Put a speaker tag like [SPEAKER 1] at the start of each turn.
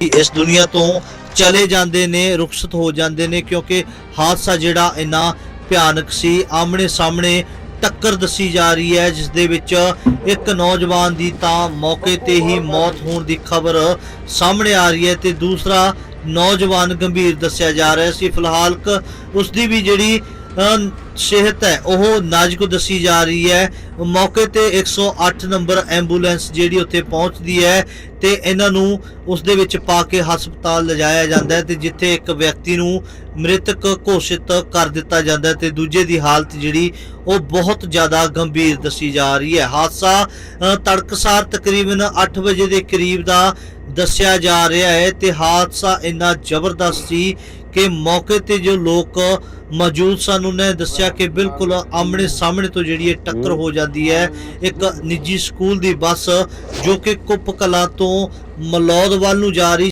[SPEAKER 1] ਇਸ ਦੁਨੀਆ ਤੋਂ ਚਲੇ ਜਾਂਦੇ ਨੇ ਰੁਖਸਤ ਹੋ ਜਾਂਦੇ ਨੇ ਕਿਉਂਕਿ ਹਾਦਸਾ ਜਿਹੜਾ ਇੰਨਾ ਭਿਆਨਕ ਸੀ। ਆਮਣੇ ਸਾਹਮਣੇ ਟੱਕਰ ਦੱਸੀ ਜਾ ਰਹੀ ਹੈ ਜਿਸ ਦੇ ਵਿੱਚ ਇੱਕ ਨੌਜਵਾਨ ਦੀ ਤਾਂ ਮੌਕੇ ਤੇ ਹੀ ਮੌਤ ਹੋਣ ਦੀ ਖਬਰ ਸਾਹਮਣੇ ਆ ਰਹੀ ਹੈ ਤੇ ਦੂਸਰਾ ਨੌਜਵਾਨ ਗੰਭੀਰ ਦੱਸਿਆ ਜਾ ਰਿਹਾ ਸੀ ਫਿਲਹਾਲ ਕ ਉਸ ਦੀ ਵੀ ਜਿਹੜੀ ਅ, ਸਿਹਤ ਹੈ, ਉਹ ਨਾਜ਼ੁਕ ਦੱਸੀ ਜਾ ਰਹੀ ਹੈ। ਮੌਕੇ ਤੇ 108 ਨੰਬਰ ਐਂਬੂਲੈਂਸ ਜਿਹੜੀ ਉੱਥੇ ਪਹੁੰਚਦੀ ਹੈ ਤੇ ਇਹਨਾਂ ਨੂੰ ਉਸ ਦੇ ਵਿੱਚ ਪਾ ਕੇ ਹਸਪਤਾਲ ਲਿਜਾਇਆ ਜਾਂਦਾ ਹੈ ਤੇ ਜਿੱਥੇ ਇੱਕ ਵਿਅਕਤੀ ਨੂੰ ਮ੍ਰਿਤਕ ਘੋਸ਼ਿਤ ਕਰ ਦਿੱਤਾ ਜਾਂਦਾ ਹੈ ਤੇ ਦੂਜੇ ਦੀ ਹਾਲਤ ਜਿਹੜੀ ਉਹ ਬਹੁਤ ਜ਼ਿਆਦਾ ਗੰਭੀਰ ਦੱਸੀ ਜਾ ਰਹੀ ਹੈ। ਹਾਦਸਾ ਤੜਕਸਾਰ ਤਕਰੀਬਨ 8 ਵਜੇ ਦੇ ਕਰੀਬ ਦਾ ਦੱਸਿਆ ਜਾ ਰਿਹਾ ਹੈ ਤੇ ਹਾਦਸਾ ਇੰਨਾ ਜ਼ਬਰਦਸਤ ਸੀ ਕਿ ਮੌਕੇ ਤੇ ਜੋ ਲੋਕ ਮੌਜੂਦ ਸਨ, ਉਹਨੇ ਦੱਸਿਆ ਕਿ ਬਿਲਕੁਲ ਆਮਣੇ ਸਾਹਮਣੇ ਤੋਂ ਜਿਹੜੀ ਇਹ ਟੱਕਰ ਹੋ ਜਾਂਦੀ ਹੈ। ਇੱਕ ਨਿੱਜੀ ਸਕੂਲ ਦੀ ਬੱਸ ਜੋ ਕਿ ਕੁੱਪ ਕਲਾਂ ਤੋਂ ਮਲੌਦ ਵੱਲ ਨੂੰ ਜਾ ਰਹੀ